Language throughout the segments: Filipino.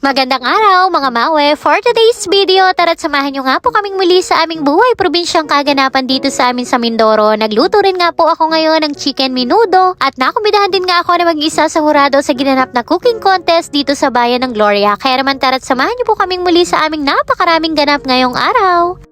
Magandang araw mga mawe! For today's video, tara't samahan nyo nga po kaming muli sa aming buhay probinsyang kaganapan dito sa amin sa Mindoro. Nagluto rin nga po ako ngayon ng chicken minudo at nakumbidahan din nga ako na mag-isa sa hurado sa ginanap na cooking contest dito sa bayan ng Gloria. Kaya naman tara't samahan nyo po kaming muli sa aming napakaraming ganap ngayong araw.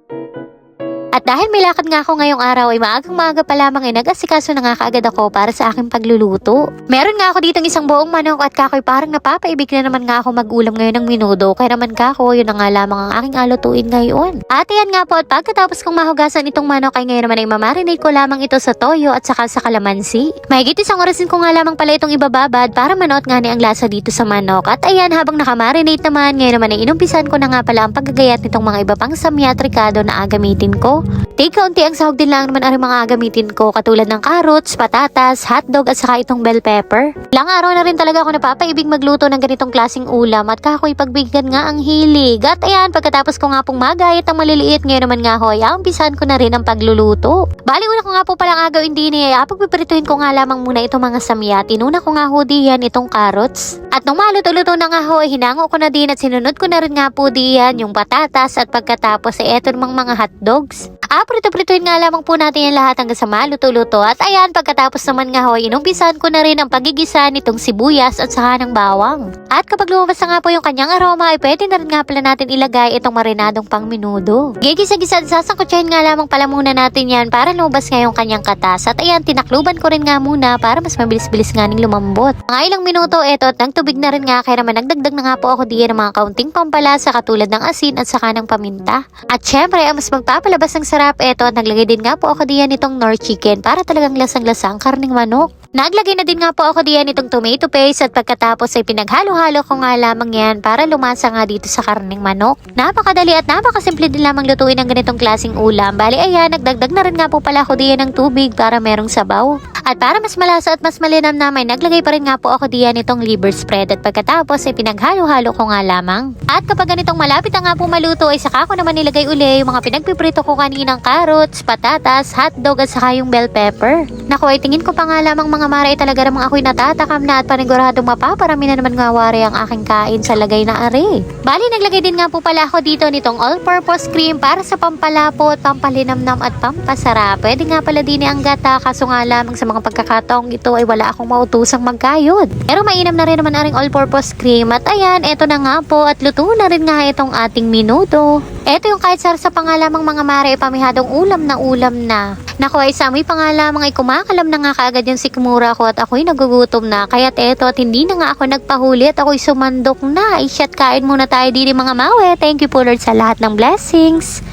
At dahil may lakad nga ako ngayong araw ay maagang maaga pa lamang ay nag-asikaso na nga kaagad ako para sa aking pagluluto. Meron nga ako ditong isang buong manok at kakoy parang napapaibig na naman nga ako mag-ulam ngayon ng minudo. Kaya naman kako, yun na nga lamang ang aking alutuin ngayon. At yan nga po at pagkatapos kong mahugasan itong manok ay ngayon naman ay mamarinate ko lamang ito sa toyo at saka sa kalamansi. Mahigit isang orasin ko nga lamang pala itong ibababad para manoot nga ni ang lasa dito sa manok. At ayan habang nakamarinate naman ngayon naman ay inumpisan ko na nga pala ang paggagayat nitong mga iba pang samya at ricado na agamitin ko. Take kaunti ang sahog din lang naman ang mga gagamitin ko katulad ng carrots, patatas, hotdog at saka itong bell pepper. Ilang araw na rin talaga ako napapaibig magluto ng ganitong klaseng ulam at kakoy pagbigyan nga ang hilig. At ayan, pagkatapos ko nga pong magayat ang maliliit ngayon naman nga hoy, umpisan ko na rin ang pagluluto. Bali una ko nga po palang agawin din eh, ah, pagpiprituhin ko nga lamang muna itong mga samya. Tinuna ko nga ho diyan itong carrots. At nung maluto-luto na nga ho, eh, hinango ko na din at sinunod ko na rin nga po diyan yung patatas at pagkatapos eh, eto namang mga hotdogs. Ah, prito-prituhin nga lamang po natin yan lahat hanggang sa maluto-luto. At ayan, pagkatapos naman nga ho, inumpisan ko na rin ang pagigisa nitong sibuyas at saka ng bawang. At kapag lumabas na nga po yung kanyang aroma, ay pwede na rin nga pala natin ilagay itong marinadong pang minudo. Gigisa-gisa at sasangkutsahin nga lamang pala muna natin yan para lumabas nga yung kanyang katas. At ayan, tinakluban ko rin nga muna para mas mabilis-bilis nga ning lumambot. Mga ilang minuto, eto at nagtubig na rin nga kaya naman nagdagdag na nga po ako diyan ng mga kaunting pampalasa katulad ng asin at saka ng paminta. At syempre, ang mas magpapalabas ng sarap eto naglagay din nga po ako diyan nitong nor chicken para talagang lasang-lasa ang karning manok. Naglagay na din nga po ako diyan nitong tomato paste at pagkatapos ay pinaghalo-halo ko nga lamang yan para lumasa nga dito sa karning manok. Napakadali at napakasimple din lamang lutuin ng ganitong klasing ulam. Bali ayan, nagdagdag na rin nga po pala ako diyan ng tubig para merong sabaw. At para mas malasa at mas malinam na may naglagay pa rin nga po ako diyan nitong liver spread at pagkatapos ay pinaghalo-halo ko nga lamang. At kapag ganitong malapit na nga po maluto ay saka ko naman nilagay uli yung mga pinagpiprito ko kaninang carrots, patatas, hotdog at saka yung bell pepper. Naku ay tingin ko pa nga lamang mga mara ay talaga namang ako'y natatakam na at paniguradong mapaparami na naman nga wari ang aking kain sa lagay na are. Bali naglagay din nga po pala ako dito nitong all-purpose cream para sa pampalapot, pampalinamnam at pampasarap. Pwede nga pala din ang gata kaso nga lamang sa mga pagkakataong ito ay wala akong mautusang magkayod. Pero mainam na rin naman aring all-purpose cream at ayan, eto na nga po at luto na rin nga itong ating minuto. Eto yung kahit sar sa pangalamang mga mare pamihadong ulam na ulam na. Naku ay sa amoy pangalamang ay kumakalam na nga kaagad yung sikmura ko at ako'y nagugutom na. Kaya't eto at hindi na nga ako nagpahuli at ako'y sumandok na. Shit, kain muna tayo dito mga mawe. Thank you po Lord sa lahat ng blessings.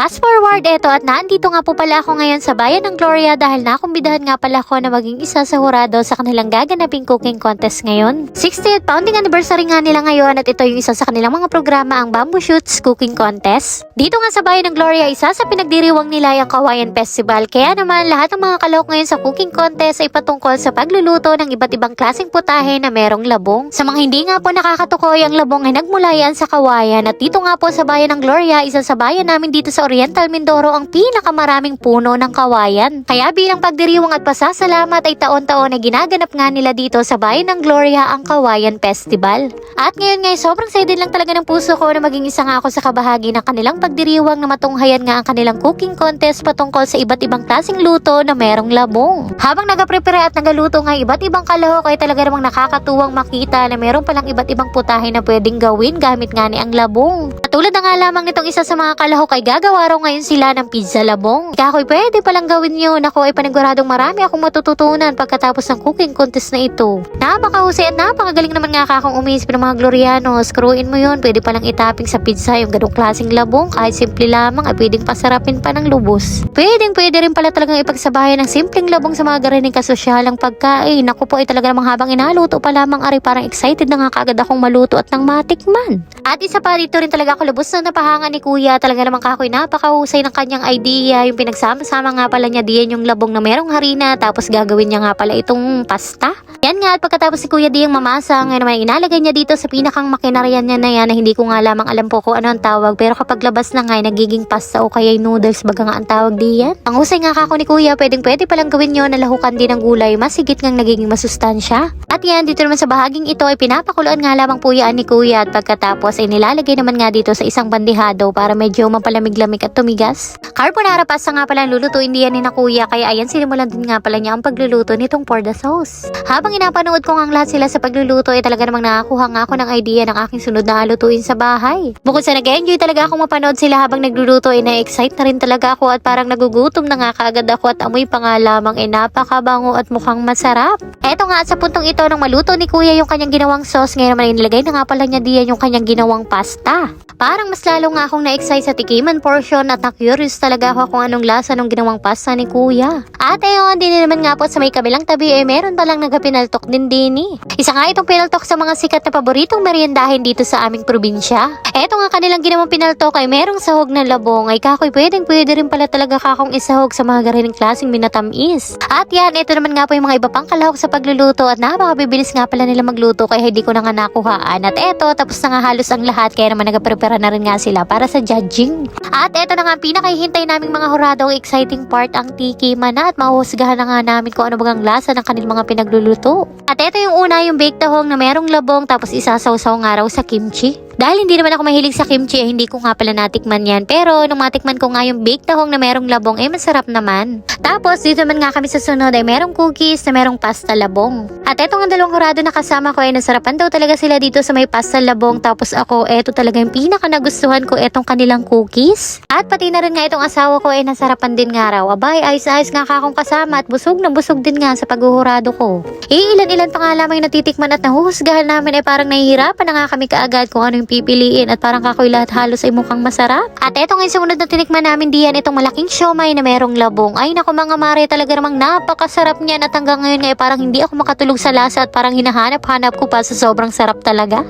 Fast forward eto at nandito nga po pala ako ngayon sa bayan ng Gloria dahil nakumbidahan nga pala ako na maging isa sa hurado sa kanilang gaganaping cooking contest ngayon. 60th founding anniversary nga nila ngayon at ito yung isa sa kanilang mga programa ang Bamboo Shoots Cooking Contest. Dito nga sa bayan ng Gloria, isa sa pinagdiriwang nila yung Kawayan Festival. Kaya naman lahat ng mga kalok ngayon sa cooking contest ay patungkol sa pagluluto ng iba't ibang klaseng putahe na merong labong. Sa mga hindi nga po nakakatukoy, ang labong ay nagmula yan sa Kawayan at dito nga po sa bayan ng Gloria, isa sa bayan namin dito sa Oriental Mindoro ang pinakamaraming puno ng kawayan. Kaya bilang pagdiriwang at pasasalamat ay taon-taon na ginaganap nga nila dito sa bayan ng Gloria ang Kawayan Festival. At ngayon ngay sobrang excited lang talaga ng puso ko na maging isa nga ako sa kabahagi ng kanilang pagdiriwang na matunghayan nga ang kanilang cooking contest patungkol sa iba't ibang klaseng luto na merong labong. Habang nagaprepare at nagaluto nga iba't ibang kalahok ay talaga namang nakakatuwang makita na meron palang iba't ibang putahe na pwedeng gawin gamit nga ni ang labong. Katulad na nga lamang nitong isa sa mga kalahok ay gagawa raw ngayon sila ng pizza labong. Kaya ako'y pwede palang gawin yun. Ako ay paniguradong marami akong matututunan pagkatapos ng cooking contest na ito. Napakahusay at napakagaling naman nga kakong umisip ng mga Gloriano. Screwin mo yun. Pwede palang itaping sa pizza yung ganong klaseng labong. Kahit simple lamang ay pwedeng pasarapin pa ng lubos. Pwedeng pwede rin pala talagang ipagsabayan ng simpleng labong sa mga garining kasosyalang pagkain. Ako po ay talaga namang habang inaluto pa lamang ari parang excited na nga kagad akong maluto at nang matikman. At isa pa dito rin talaga ako lubos na napahanga ni kuya. Talaga namang kakoy napakahusay ng kanyang idea. Yung pinagsama-sama nga pala niya diyan yung labong na merong harina tapos gagawin niya nga pala itong pasta. Yan nga at pagkatapos si Kuya Diyang mamasa, ngayon naman inalagay niya dito sa pinakang makinaryan niya na yan na hindi ko nga lamang alam po kung ano ang tawag pero kapag labas na nga ay nagiging pasta o kaya noodles baga nga ang tawag diyan. Ang husay nga kako ni Kuya, pwedeng pwede palang gawin nyo na lahukan din ng gulay, mas higit ngang nagiging masustansya. At yan, dito naman sa bahaging ito ay pinapakuluan nga lamang po yan ni Kuya at pagkatapos ay nilalagay naman nga dito sa isang bandihado para medyo mapalamig-lamig at tumigas. Carbonara pasta nga pala lulutuin diyan ni na Kuya kaya ayan sinimulan din nga pala niya ang pagluluto nitong for the sauce. Habang inapanood ko ang lahat sila sa pagluluto ay talaga namang nakakuha nga ako ng idea ng aking sunod na lutuin sa bahay. Bukod sa nag-enjoy talaga akong mapanood sila habang nagluluto ay na-excite na rin talaga ako at parang nagugutom na nga kaagad ako at amoy pa nga lamang ay napakabango at mukhang masarap. Eto nga sa puntong ito nang maluto ni Kuya yung kanyang ginawang sauce ngayon naman ay nilagay na nga pala niya diyan yung kanyang ginawang pasta. Parang mas lalo nga akong na-excite sa tikiman portion at na-curious talaga ako kung anong lasa ng ginawang pasta ni Kuya. At ayun, din naman nga po sa may kabilang tabi ay meron palang nagapinaltok din din eh. Isa nga itong pinaltok sa mga sikat na paboritong meriendahin dito sa aming probinsya. Eto nga kanilang ginawang pinaltok ay merong sahog ng labong ay kakoy pwedeng pwede rin pala talaga kakong isahog sa mga garining klaseng minatamis. At yan, ito naman nga po yung mga iba pang kalahok sa pagluluto at napakabibilis nga pala nila magluto kaya hindi ko na nga nakuhaan. At eto, tapos na nga halos ang lahat kaya naman nagaprepare na rin nga sila para sa judging. At eto na nga ang pinakahihintay naming mga hurado ang exciting part ang tiki mana at mahuhusgahan na nga namin kung ano bagang lasa ng kanilang mga pinagluluto. At eto yung una yung baked tahong na merong labong tapos isasawsaw nga raw sa kimchi. Dahil hindi naman ako mahilig sa kimchi, eh, hindi ko nga pala natikman yan. Pero nung matikman ko nga yung baked tahong na merong labong, eh masarap naman. Tapos dito naman nga kami sa sunod ay merong cookies na merong pasta labong. At eto nga dalawang hurado na kasama ko ay nasarapan daw talaga sila dito sa may pasta labong. Tapos ako, eto talaga yung pinaka nagustuhan ko etong kanilang cookies. At pati na rin nga itong asawa ko ay nasarapan din nga raw. Abay, ayos-ayos nga kakong kasama at busog na busog din nga sa paghuhurado ko. Iilan-ilan pa nga lamang natitikman at nahuhusgahan namin ay parang nahihirapan na nga kami kaagad kung ano yung pipiliin at parang kakoy lahat halos ay mukhang masarap. At eto nga yung sumunod na tinikman namin diyan itong malaking siomay na merong labong. Ay naku mga mare talaga namang napakasarap niyan at hanggang ngayon nga ay parang hindi ako makatulog sa lasa at parang hinahanap-hanap ko pa sa sobrang sarap talaga.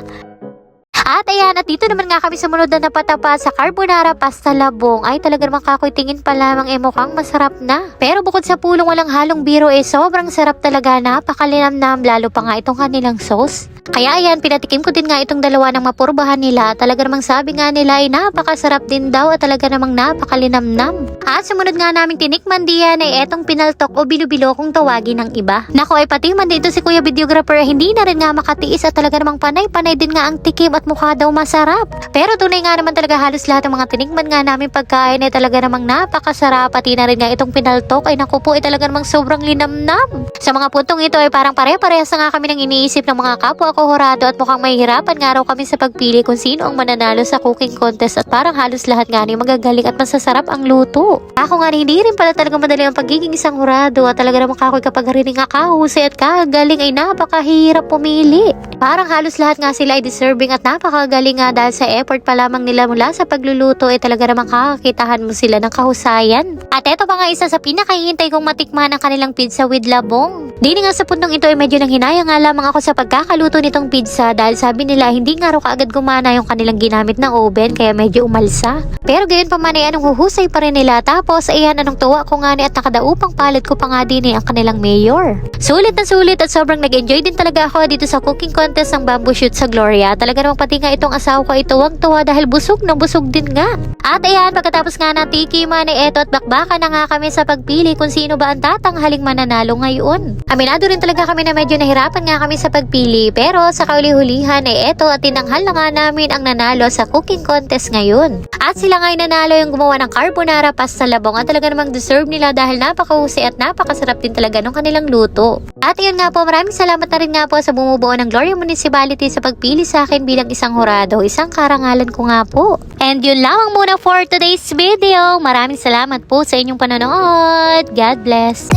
At ayan, at dito naman nga kami sumunod na napatapa sa carbonara pasta labong. Ay talaga naman kakoy tingin pa lamang eh mukhang masarap na. Pero bukod sa pulong walang halong biro eh sobrang sarap talaga. Napakalinamnam lalo pa nga itong kanilang sauce. Kaya ayan, pinatikim ko din nga itong dalawa ng mapurbahan nila. Talaga namang sabi nga nila ay napakasarap din daw at talaga namang napakalinamnam. At sumunod nga naming tinikman diyan ay etong pinaltok o bilo-bilo kung tawagin ng iba. Nako ay pati man dito si Kuya Videographer hindi na rin nga makatiis at talaga namang panay-panay din nga ang tikim at mukha daw masarap. Pero tunay nga naman talaga halos lahat ng mga tinikman nga namin pagkain ay talaga namang napakasarap. Pati na rin nga itong pinaltok ay naku po ay talaga namang sobrang linamnam. Sa mga puntong ito ay parang pare-parehas nga kami ng iniisip ng mga kapwa ko horado at mukhang mahihirapan nga raw kami sa pagpili kung sino ang mananalo sa cooking contest at parang halos lahat nga ni magagaling at masasarap ang luto. Ako nga hindi rin pala talaga madali ang pagiging isang horado at talaga namang kakoy kapag harinig nga kahusay at kagaling ay napakahirap pumili. Parang halos lahat nga sila ay deserving at napakagaling nga dahil sa effort pa lamang nila mula sa pagluluto ay talaga namang kakakitahan mo sila ng kahusayan. At eto pa nga isa sa pinakahihintay kong matikman ang kanilang pizza with labong. Dini nga sa puntong ito ay medyo nanghinaya nga lamang ako sa pagkakaluto nitong pizza dahil sabi nila hindi nga raw kaagad gumana yung kanilang ginamit na oven kaya medyo umalsa. Pero gayon pa man ay anong huhusay pa rin nila tapos ayan anong tuwa ko nga ni at nakadaupang palad ko pa nga din eh ang kanilang mayor. Sulit na sulit at sobrang nag-enjoy din talaga ako dito sa cooking contest ng bamboo shoot sa Gloria. Talaga namang pati nga itong asawa ko ay tuwang-tuwa dahil busog na busog din nga. At ayan pagkatapos nga ng tiki man ay eto at bakbaka na nga kami sa pagpili kung sino ba ang tatanghaling mananalo ngayon. Aminado rin talaga kami na medyo nahirapan nga kami sa pagpili pero sa kauli-hulihan ay eto at tinanghal na nga namin ang nanalo sa cooking contest ngayon. At sila nga nanalo yung gumawa ng carbonara pasta labong at talaga namang deserve nila dahil napakahusay at napakasarap din talaga ng kanilang luto. At yun nga po maraming salamat na rin nga po sa bumubuo ng Gloria Municipality sa pagpili sa akin bilang isang horado. Isang karangalan ko nga po. And yun lamang muna for today's video. Maraming salamat po sa inyong panonood. God bless.